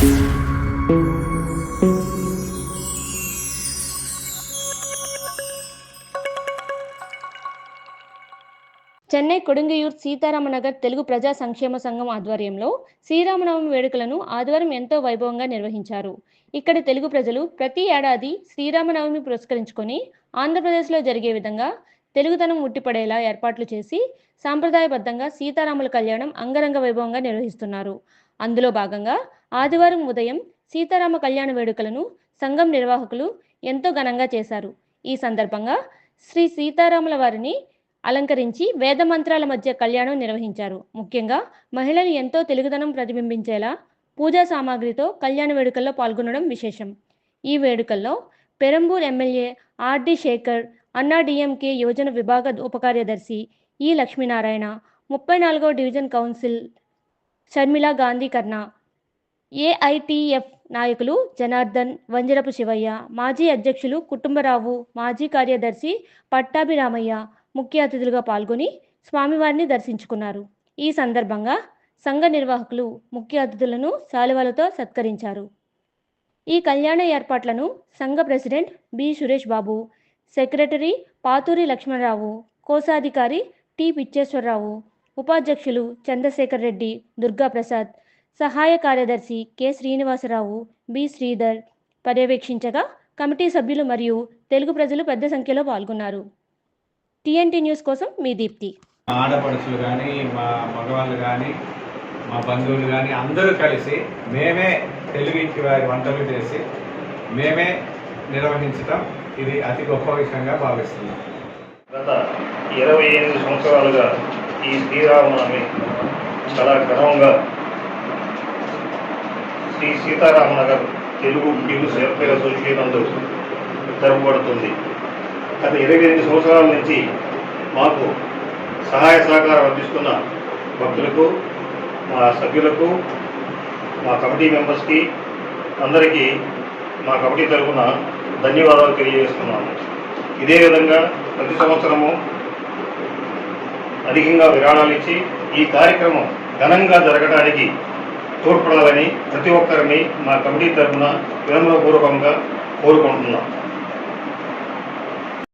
చెన్నై కొడుంగియూర్ సీతారామనగర్ తెలుగు ప్రజా సంక్షేమ సంఘం ఆధ్వర్యంలో శ్రీరామనవమి వేడుకలను ఆదివారం ఎంతో వైభవంగా నిర్వహించారు. ఇక్కడ తెలుగు ప్రజలు ప్రతి ఏడాది శ్రీరామనవమి పురస్కరించుకొని ఆంధ్రప్రదేశ్లో జరిగే విధంగా తెలుగుతనం ఉట్టిపడేలా ఏర్పాట్లు చేసి సాంప్రదాయబద్ధంగా సీతారాముల కళ్యాణం అంగరంగ వైభవంగా నిర్వహిస్తున్నారు. అందులో భాగంగా ఆదివారం ఉదయం సీతారామ కళ్యాణ వేడుకలను సంఘం నిర్వాహకులు ఎంతో ఘనంగా చేశారు. ఈ సందర్భంగా శ్రీ సీతారాముల వారిని అలంకరించి వేద మంత్రాల మధ్య కళ్యాణం నిర్వహించారు. ముఖ్యంగా మహిళలు ఎంతో తెలుగుదనం ప్రతిబింబించేలా పూజా సామాగ్రితో కళ్యాణ వేడుకల్లో పాల్గొనడం విశేషం. ఈ వేడుకల్లో పెరంబూర్ ఎమ్మెల్యే ఆర్డి శేఖర్ అన్నా డిఎంకే యువజన విభాగ ఉపకార్యదర్శి ఈ లక్ష్మీనారాయణ ముప్పై నాలుగో division council Sharmila Gandhi Karna A I T F నాయకులు జనార్దన్ వంజరపు శివయ్య మాజీ అధ్యక్షులు కుటుంబరావు మాజీ కార్యదర్శి పట్టాభిరామయ్య ముఖ్య అతిథులుగా పాల్గొని స్వామివారిని దర్శించుకున్నారు. ఈ సందర్భంగా సంఘ నిర్వాహకులు ముఖ్య అతిథులను శాలువాలతో సత్కరించారు. ఈ కళ్యాణ ఏర్పాట్లను సంఘ president B. Suresh Babu secretary Pathuri Lakshmanarao కోశాధికారి టి. పిచ్చేశ్వరరావు ఉపాధ్యక్షులు చంద్రశేఖర్ రెడ్డి దుర్గాప్రసాద్ సహాయ కార్యదర్శి కె. శ్రీనివాసరావు బి. శ్రీధర్ పర్యవేక్షించగా కమిటీ సభ్యులు మరియు తెలుగు ప్రజలు పెద్ద సంఖ్యలో పాల్గొన్నారు. టీఎన్టీ న్యూస్ కోసం మీ దీప్తి. ఆడపడుచులు కానీ మా మగవాళ్ళు కానీ మా బంధువులు కానీ అందరూ కలిసి మేమే తెలుగింటి వారి వంటలు చేసి మేమే నిర్వహించటం ఇది అతి గొప్ప విషయంగా భావిస్తున్నాం. గత ఇరవై ఎనిమిది సంవత్సరాలుగా ఈ శ్రీరామనవమి చాలా ఘనంగా Sri Sitaramanagar Telugu news welfare association నందు జరపబడుతుంది గత ఇరవై ఎనిమిది సంవత్సరాల నుంచి మాకు సహాయ సహకారం అందిస్తున్న భక్తులకు మా సభ్యులకు మా కమిటీ మెంబర్స్కి అందరికీ మా కమిటీ తరఫున ధన్యవాదాలు తెలియజేస్తున్నాము. ఇదే విధంగా ప్రతి సంవత్సరము అధికంగా విరాళాలు ఇచ్చి ఈ కార్యక్రమం ఘనంగా జరగడానికి తోడ్పడాలని ప్రతి ఒక్కరిని మా కమిటీ తరఫున వినమ్రపూర్వకంగా కోరుకుంటున్నాం.